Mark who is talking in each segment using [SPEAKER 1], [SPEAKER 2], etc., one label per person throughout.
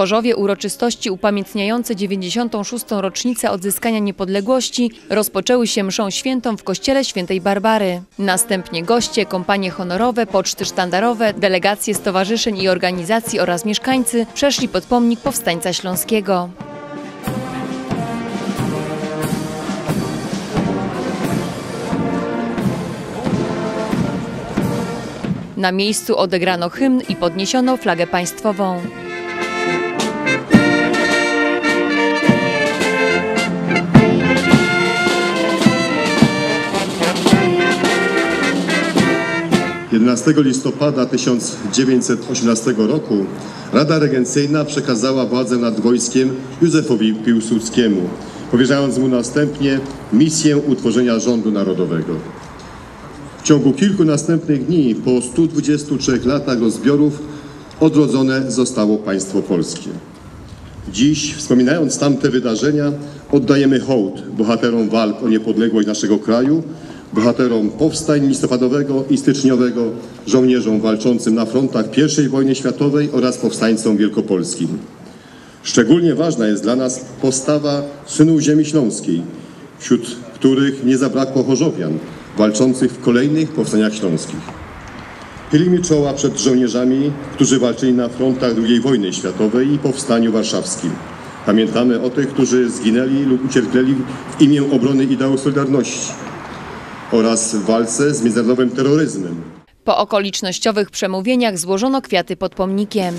[SPEAKER 1] Chorzowie uroczystości upamiętniające 96. rocznicę odzyskania niepodległości rozpoczęły się mszą świętą w kościele świętej Barbary. Następnie goście, kompanie honorowe, poczty sztandarowe, delegacje stowarzyszeń i organizacji oraz mieszkańcy przeszli pod pomnik powstańca śląskiego. Na miejscu odegrano hymn i podniesiono flagę państwową.
[SPEAKER 2] Jedenastego listopada 1918 roku Rada Regencyjna przekazała władzę nad wojskiem Józefowi Piłsudskiemu, powierzając mu następnie misję utworzenia rządu narodowego. W ciągu kilku następnych dni, po 123 latach rozbiorów, odrodzone zostało państwo polskie. Dziś, wspominając tamte wydarzenia, oddajemy hołd bohaterom walk o niepodległość naszego kraju, bohaterom powstań listopadowego i styczniowego, żołnierzom walczącym na frontach I wojny światowej oraz powstańcom wielkopolskim. Szczególnie ważna jest dla nas postawa synów ziemi śląskiej, wśród których nie zabrakło chorzowian, walczących w kolejnych powstaniach śląskich. Chylimy czoła przed żołnierzami, którzy walczyli na frontach II wojny światowej i powstaniu warszawskim. Pamiętamy o tych, którzy zginęli lub ucierpieli w imię obrony ideału Solidarności oraz w walce z międzynarodowym terroryzmem.
[SPEAKER 1] Po okolicznościowych przemówieniach złożono kwiaty pod pomnikiem.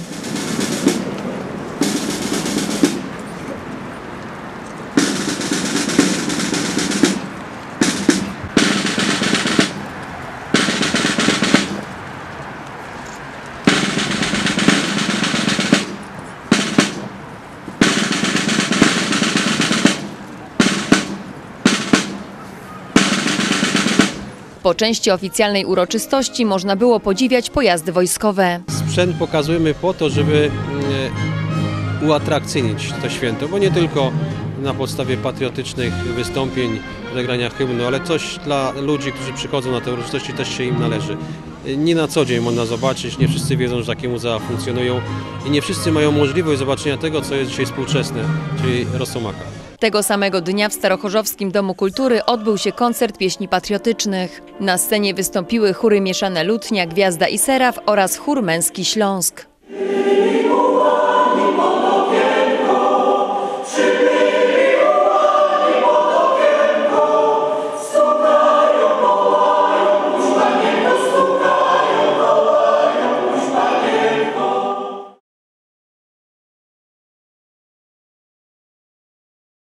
[SPEAKER 1] Po części oficjalnej uroczystości można było podziwiać pojazdy wojskowe.
[SPEAKER 3] Sprzęt pokazujemy po to, żeby mm, uatrakcyjnić to święto, bo nie tylko na podstawie patriotycznych wystąpień, zagrania hymnu, ale coś dla ludzi, którzy przychodzą na te uroczystości też się im należy. Nie na co dzień można zobaczyć, nie wszyscy wiedzą, że takie muzea funkcjonują i nie wszyscy mają możliwość zobaczenia tego, co jest dzisiaj współczesne, czyli Rosomaka.
[SPEAKER 1] Tego samego dnia w Starochorzowskim Domu Kultury odbył się koncert pieśni patriotycznych. Na scenie wystąpiły chóry Mieszane Lutnia, Gwiazda i Seraf oraz chór Męski Śląsk.